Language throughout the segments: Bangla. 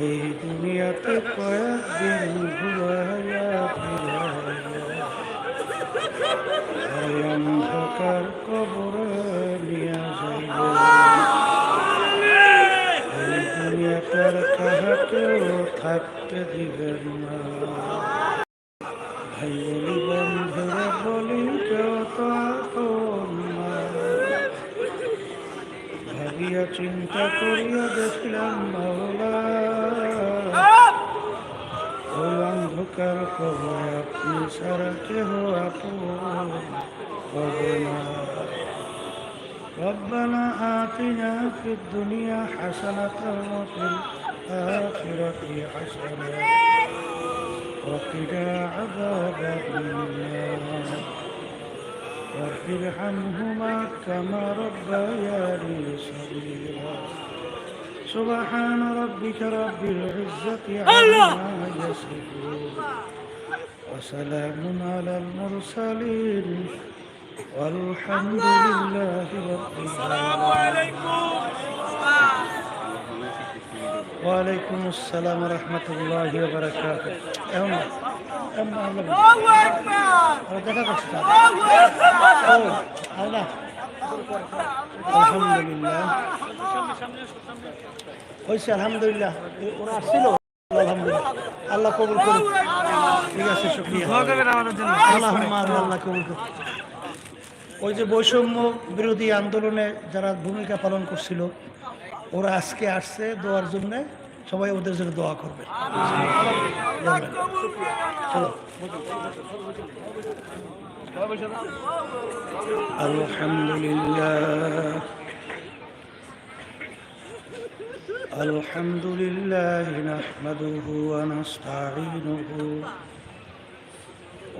এই দুনিয়াতে কয়েকদিন ঘুরাইয়া ফিরাইয়া অন্ধকার কবরে নিয়া যাইব। এই দুনিয়াটার কাহাকেও থাকতে দিবেন না। ভাবিয়া চিন্তা করিয়া দেখলাম মাওলা ওই অন্ধকার কবরে আপনি সারা কেহ আপন হবে না ربنا آتنا في الدنيا حسنة وفي الآخرة حسنة وقنا عذاب النار واغفر عنهما كما ربياني صغيرا. سبحان ربك رب العزة عما يصفون. وسلام على المرسلين. والحمد لله رب العالمين السلام عليكم. وعليكم السلام ورحمة الله وبركاته. দেখা করছে আলহামদুলিল্লাহ। আল্লাহ কবুল করুন ঠিক আছে আল্লাহ কবুল করুন ওই যে বৈষম্য বিরোধী আন্দোলনে যারা ভূমিকা পালন করছিল ওরা আজকে আসছে দোয়ার জন্য সবাই ওদের জন্য দোয়া করবে চলো الحمد لله الحمد لله نحمده ونستعينه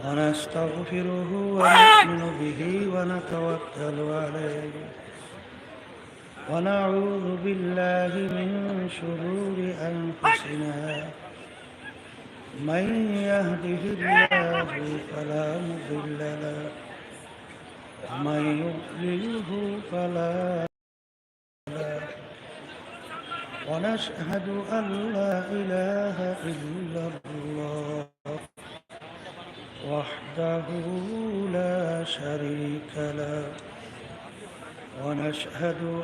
ونستغفره ونؤمن به ونتوكل عليه ونعوذ بالله من شرور أنفسنا. من يهده الله فلا مضل له. ومن يضلله فلا ونشهد أن لا إله إلا الله وحده لا شريك له. ونشهد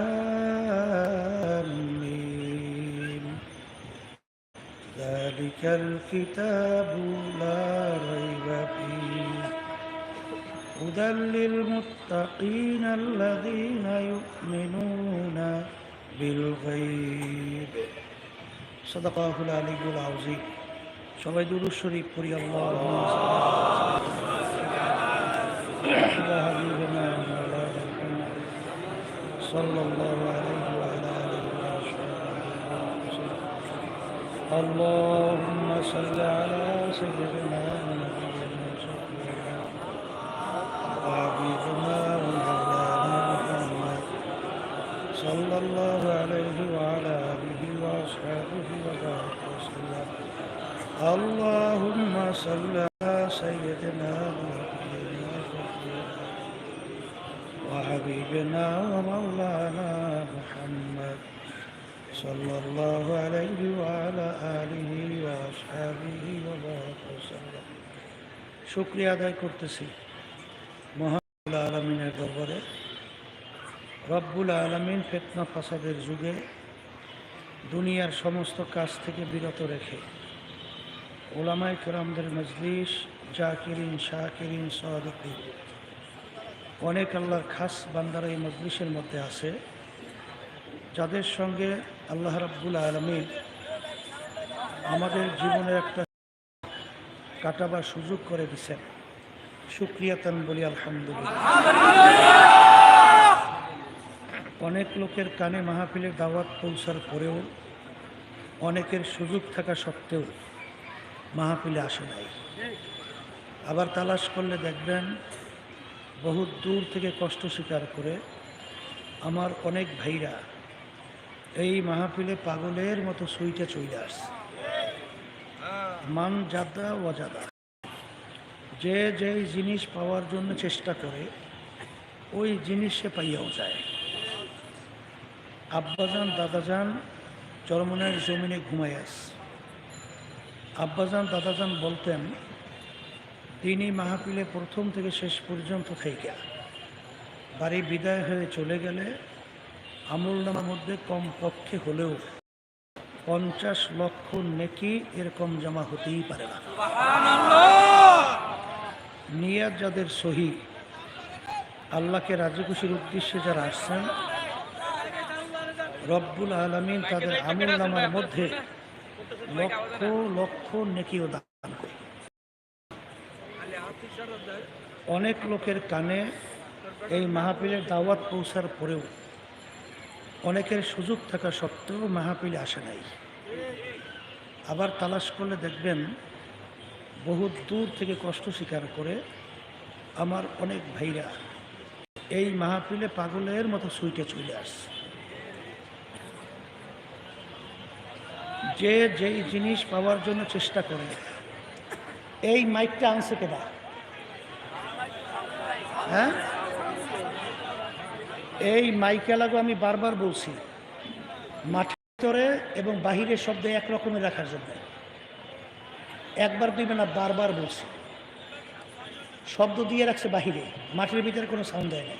ذلك الكتاب لا ريب فيه هدى للمتقين الذين يؤمنون بالغيب صدقه العلي العظيم সবাই দুরুদ শরীফ পড়ি আল্লাহ صلى الله اللهم صل على سيدنا ونبينا وشفيعنا وحبيبنا ومولانا محمد صلى الله عليه وعلى آله وأصحابه وبارك وسلم. اللهم صل على سيدنا ونبينا وحبيبنا ومولانا صلى الله عليه وعلى آله وأصحابه وبارك وسلم শুক্রিয়া আদায় করতেছি মহান আলমিনের দরবারে রব্বুল আলমিন ফেতনা ফাসাদের যুগে দুনিয়ার সমস্ত কাজ থেকে বিরত রেখে ওলামাই কেরামদের মজলিস জাকিরিন শাকিরিন সাদিকিন অনেক আল্লাহর খাস বান্দারা এই মজলিসের মধ্যে আছে যাদের সঙ্গে আল্লাহ রাব্বুল আলমিন আমাদের জীবনে একটা কাটাবার সুযোগ করে দিছেন সুক্রিয়াতান বলি আলহামদুলিল্লাহ। অনেক লোকের কানে মাহফিলের দাওয়াত পৌঁছার পরেও অনেকের সুযোগ থাকা সত্ত্বেও মাহফিলে আসে নাই। আবার তালাশ করলে দেখবেন বহু দূর থেকে কষ্ট স্বীকার করে আমার অনেক ভাইরা এই মাহফিলে পাগলের মতো সুইটা চলে আসছে। মান জাদা ওয়াজাদা যে যেই জিনিস পাওয়ার জন্য চেষ্টা করে, ওই জিনিস সে পাইয়াও যায়। আব্বাজান, দাদাজান চরমনের জমিনে ঘুমাই আস আব্বাজান, দাদাজান বলতেন তিনি মাহফিলে প্রথম থেকে শেষ পর্যন্ত থেকে বাড়ি বিদায় হয়ে চলে গেলে আমল নামার মধ্যে কম পক্ষে হলেও পঞ্চাশ লক্ষ নেকি এরকম জমা হতেই পারে না। নিয়াত যাদের সহি আল্লাহকে রাজি খুশির উদ্দেশ্যে যারা আসছেন রব্বুল আলমিন তাদের আমল নামার মধ্যে লক্ষ লক্ষ নেকিও দান করে। অনেক লোকের কানে এই মাহফিলের দাওয়াত পৌঁছার পরেও অনেকের সুযোগ থাকা সত্ত্বেও মাহফিলে আসে নাই। আবার তালাশ করলে দেখবেন বহু দূর থেকে কষ্ট স্বীকার করে আমার অনেক ভাইরা এই মাহফিলে পাগলের মতো সুইটে চলে আসছে। যে যেই জিনিস পাওয়ার জন্য চেষ্টা করে, এই মাইকটা আনছে কেনা হ্যাঁ? এই মাইকে লাগো, আমি বারবার বলছি, মাঠের ভিতরে এবং বাহিরের শব্দ একরকমের রাখার জন্য। একবার দুইবার না, বারবার বলছি। শব্দ দিয়ে রাখছে বাহিরে, মাঠের ভিতরে কোনো সাউন্ড দেয় না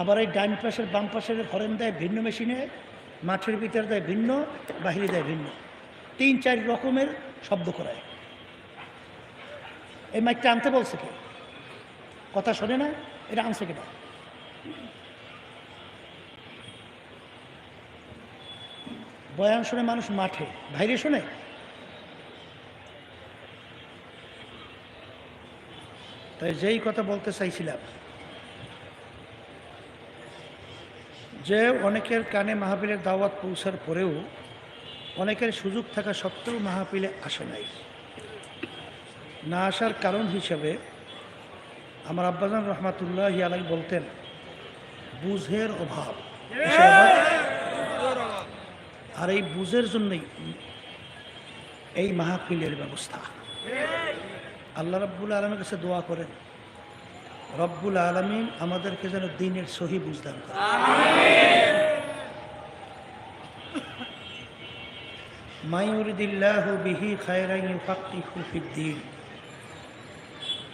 আবার এই ডাইন পাশের, বাম পাশের হরেন দেয় ভিন্ন মেশিনে, মাঠের ভিতরে দেয় ভিন্ন, বাহিরে দেয় ভিন্ন। তিন, চার রকমের শব্দ করায়। এই মাইকটা আনতে বলছে কে? কথা শোনে না, এটা আনছে কেটা বয়ান শুনে মানুষ মাঠে। বাইরে শোনে। তাই যেই কথা বলতে চাইছিলাম, যে অনেকের কানে মাহফিলের দাওয়াত পৌঁছার পরেও অনেকের সুযোগ থাকা সত্ত্বেও মাহফিলে আসে নাই। না আসার কারণ হিসেবে আমার আব্বাজান রহমাতুল্লাহ আলাই বলতেন, বুঝের অভাব? আর এই বুঝের জন্যই এই মাহফিলের ব্যবস্থা। আল্লাহ রব্বুল আলমের কাছে দোয়া করেন, রব্বুল আলমিন আমাদেরকে যেন দিনের সহি বুঝদান করে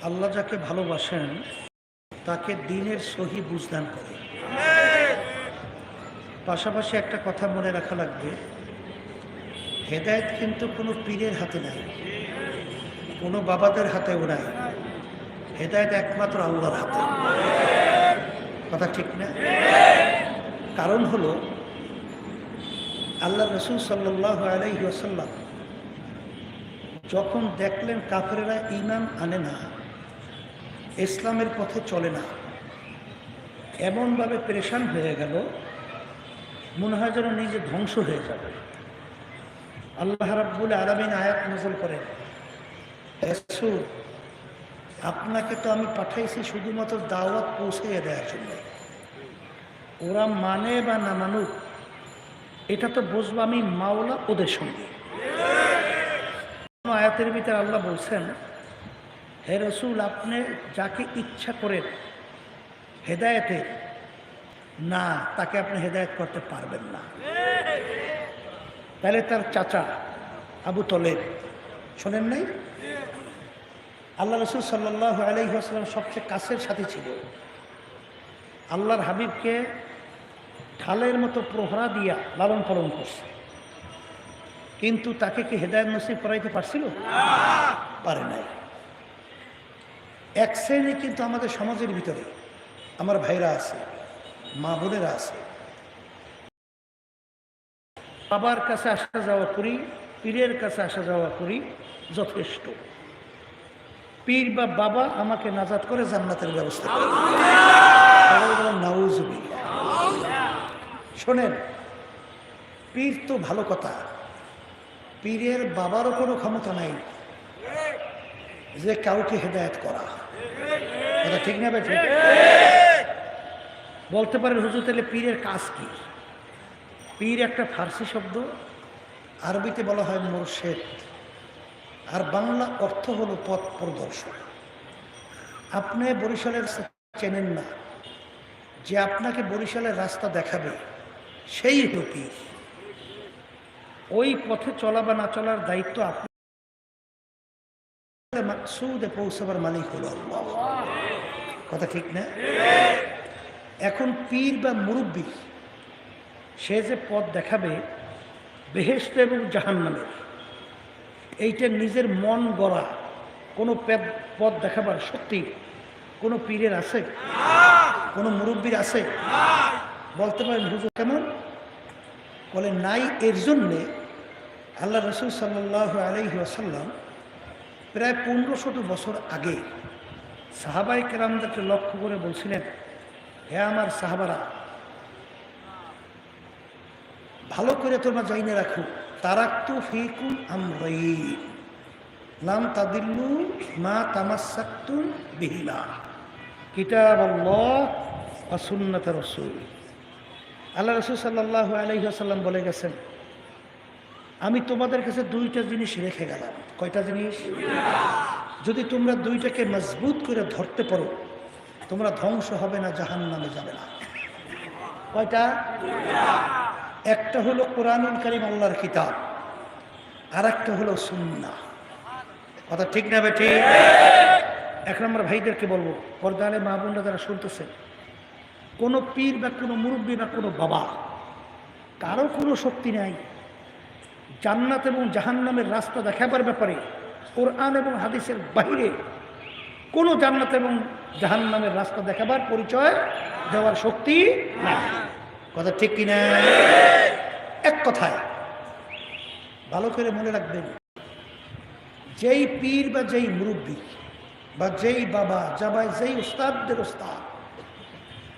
আল্লাহ যাকে ভালোবাসেন, তাকে দিনের সহি বুঝদান করে পাশাপাশি একটা কথা মনে রাখা লাগবে। হেদায়ত কিন্তু কোনো পীরের হাতে নাই, কোনো বাবাদের হাতেও নাই। হেদায়ত একমাত্র আল্লাহর হাতে। কথা ঠিক না? কারণ হলো আল্লাহ রসুল সাল্লাহ আলাইহি আসাল্লাম যখন দেখলেন কাফেরেরা ইমান আনে না, ইসলামের পথে চলে না, এমনভাবে পরেশান হয়ে গেল মনে হয় যেন নিজে ধ্বংস হয়ে যাবে। আল্লাহ রাব্বুল আলমিন আয়াত নজল করেন। আপনাকে তো আমি পাঠাইছি শুধুমাত্র দাওয়াত পৌঁছে দেওয়ার জন্য। ওরা মানে বা না মানুক, এটা তো বুঝব আমি মাওলা ওদের সঙ্গে। আয়াতের ভিতরে আল্লাহ বলছেন, হে রসুল, আপনি যাকে ইচ্ছা করেন হেদায়েতে না, তাকে আপনি হেদায়েত করতে পারবেন না। তাহলে তার চাচা আবু তলেব, শোনেন নাই? আল্লাহ রসুল সাল্লাহ আলহিহাস্লাম সবচেয়ে কাছের সাথে ছিল। আল্লাহর হাবিবকে ঢালের মতো প্রহরা দিয়া লালন পালন করছে। কিন্তু তাকে কি হেদায়ত নসিব করাইতে পারছিল? পারে নাই। এক শ্রেণি কিন্তু আমাদের সমাজের ভিতরে, আমার ভাইরা আছে। মা বোনেরা আছে। বাবার কাছে আসা যাওয়া করি, পীরের কাছে আসা যাওয়া করি যথেষ্ট। পীর বা বাবা আমাকে নাজাত করে জান্নাতের ব্যবস্থা করে। শোনেন, পীর তো ভালো কথা। পীরের বাবারও কোনো ক্ষমতা নাই যে কাউকে হেদায়ত করা। কথা ঠিক না বেঠিক বলতে পারেন হুজুর, তাহলে পীরের কাজ কি? পীর একটা ফার্সি শব্দ, আরবিতে বলা হয় মোরশেদ। আর বাংলা অর্থ হলো পথ প্রদর্শন। আপনি বরিশালের চেনেন না। যে আপনাকে বরিশালের রাস্তা দেখাবে, সেই হলো পীর। ওই পথে চলা বা না চলার দায়িত্ব আপনার মাকসুদে পৌঁছাবার মালিক হলো কথা ঠিক না? এখন পীর বা মুরব্বী, সে যে পথ দেখাবে বেহেস্ত এবং জাহান্নামের। এইটা নিজের মন গড়া কোনো পথ দেখাবার সত্যি কোনো পীরের আছে? কোনো মুরব্বীর আছে? বলতে পারেন হুজুর কেমন? বলে, নাই, এর জন্যে আল্লাহ রসুল সাল্লাহ আলহি আসাল্লাম প্রায় পনেরো শত বছর আগে সাহাবাই কেরামদেরকে লক্ষ্য করে বলছিলেন হে আমার সাহাবারা, ভালো করে তোমরা জাইনে রাখো, তারাক্তু ফিকুম আমরাই নাম তাদিল্লু মা তামাসাক্তুম বিহিলা। কিতাব আল্লাহ বা সুন্নত রসুল। আল্লাহ রসুল সাল্লাহ আলহিহাসাল্লাম বলে গেছেন, আমি তোমাদের কাছে দুইটা জিনিস রেখে গেলাম। কয়টা জিনিস? যদি তোমরা দুইটাকে মজবুত করে ধরতে পারো তোমরা ধ্বংস হবে না জাহান নামে যাবে না। কয়টা? একটা হলো কোরআনুল করিম, আল্লাহর কিতাব। আর একটা হলো সুন্না কথা ঠিক না বেঠি এক নম্বর ভাইদেরকে বলব, পর্দালে বোনরা যারা শুনতেছেন কোনো পীর বা কোনো মুরব্বী বা কোনো বাবা, কারও কোনো শক্তি নাই। জান্নাত এবং জাহান্নামের রাস্তা দেখাবার ব্যাপারে কোরআন এবং হাদিসের বাইরে কোনো জান্নাত এবং জাহান্নামের রাস্তা দেখাবার পরিচয় দেওয়ার শক্তি নাই। কথা ঠিক কিনা? এক কথায়, ভালো করে মনে রাখবেন, যেই পীর বা যেই মুরব্বী বা যেই বাবা যাবাই যেই উস্তাদদের উস্তাদ,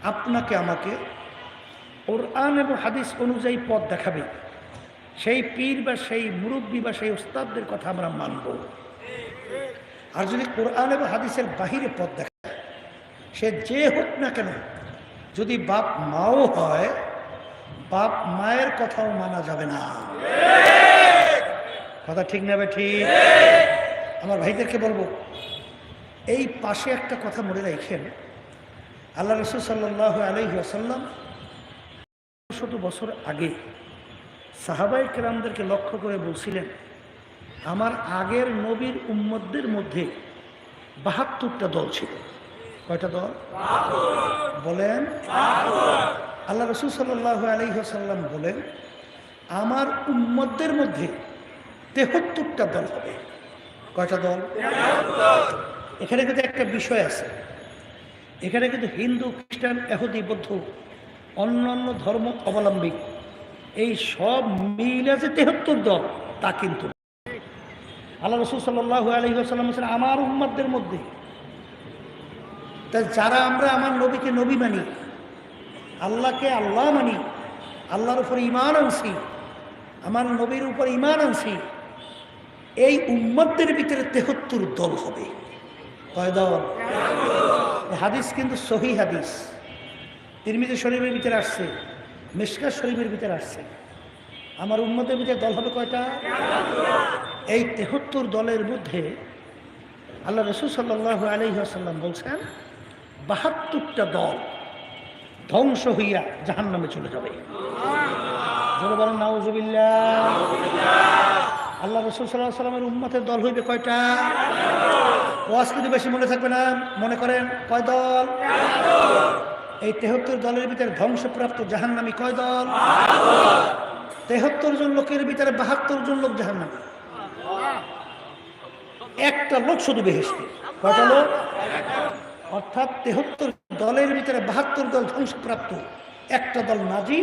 আপনাকে আমাকে ওর কোরআন এবং হাদিস অনুযায়ী পথ দেখাবে। সেই পীর বা সেই মুরব্বী বা সেই উস্তাদদের কথা আমরা মানব। আর যদি কোরআন এবং হাদিসের বাহিরে পথ দেখায়, সে যে হোক না কেন, যদি বাপ মাও হয়, বাপ মায়ের কথাও মানা যাবে না। কথা ঠিক নেবে ঠিক? আমার ভাইদেরকে বলব, এই পাশে একটা কথা মনে রাখেন। আল্লাহ রসুল সাল্লাহ আলহি আসাল্লাম শত বছর আগে সাহাবাই কেরামদেরকে লক্ষ্য করে বলছিলেন আমার আগের নবীর উম্মতদের মধ্যে বাহাত্তরটা দল ছিল। কয়টা দল? বলেন। আল্লাহ রসুল সাল্লাহ আলহিহাসাল্লাম বলেন, আমার উম্মতদের মধ্যে তেহত্তরটা দল হবে। কয়টা দল? এখানে কিন্তু একটা বিষয় আছে। এখানে কিন্তু হিন্দু, খ্রিস্টান এহুদি বৌদ্ধ অন্যান্য ধর্ম অবলম্বী, এই সব মিলে যে তেহত্তর দল, তা কিন্তু। আল্লাহ রসুল সাল্লাহ আলহিহাসাল্লাম বলছেন, আমার উম্মাদদের মধ্যে তা যারা আমরা আমার নবীকে নবী মানি, আল্লাহকে আল্লাহ মানি, আল্লাহর উপর ইমান আনছি, আমার নবীর উপর ইমান আনছি, এই উম্মতদের ভিতরে তেহত্তর দল হবে। কয় দল? হাদিস কিন্তু সহি হাদিস। তিরমিজি শরীফের ভিতরে আসছে মিসকা শরীফের ভিতরে আসছে। আমার উম্মতের ভিতরে দল হবে কয়টা? এই তেহত্তর দলের মধ্যে আল্লাহ রসুল সাল্লাহ আলহিহাসাল্লাম বলছেন, বাহাত্তরটা দল ধ্বংস হইয়া জাহান নামে চলে যাবে। আল্লাহ রসুল সাল্লাহ সাল্লামের উম্মতের দল হইবে কয়টা? ওয়াজ কিন্তু বেশি মনে থাকবে না, মনে করেন, কয় দল? এই তেহত্তর দলের ভিতরে ধ্বংসপ্রাপ্ত জাহান্নামী কয় দল? তেহত্তর জন লোকের ভিতরে বাহাত্তর জন লোক জাহান্নামী। একটা লোক শুধু বেহেস্তি কয়টা লোক অর্থাৎ তেহত্তর দলের ভিতরে বাহাত্তর দল ধ্বংসপ্রাপ্ত। একটা দল নাজি